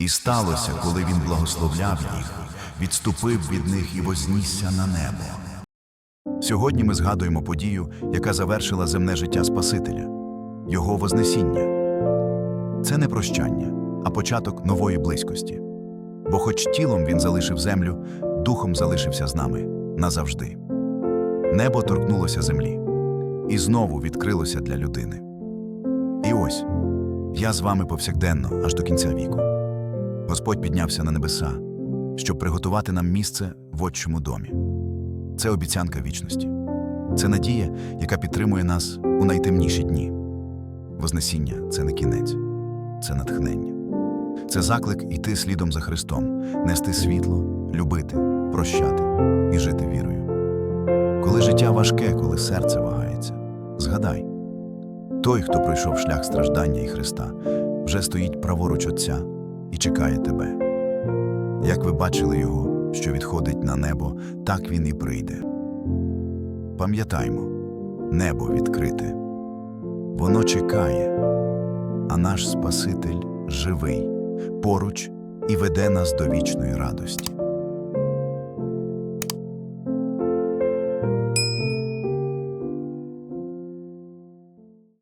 І сталося, коли він благословляв їх, відступив від них і вознісся на небо. Сьогодні ми згадуємо подію, яка завершила земне життя Спасителя Його Вознесіння. Це не прощання, а початок нової близькості. Бо, хоч тілом він залишив землю, духом залишився з нами назавжди. Небо торкнулося землі і знову відкрилося для людини. І ось я з вами повсякденно, аж до кінця віку. Господь піднявся на небеса, щоб приготувати нам місце в отчому домі. Це обіцянка вічності. Це надія, яка підтримує нас у найтемніші дні. Вознесіння це не кінець, це натхнення. Це заклик іти слідом за Христом, нести світло, любити, прощати і жити вірою. Коли життя важке, коли серце вагається, згадай той, хто пройшов шлях страждання і Христа, вже стоїть праворуч Отця чекає тебе. Як ви бачили його, що відходить на небо, так він і прийде. Пам'ятаймо, небо відкрите, воно чекає, а наш Спаситель живий, поруч і веде нас до вічної радості.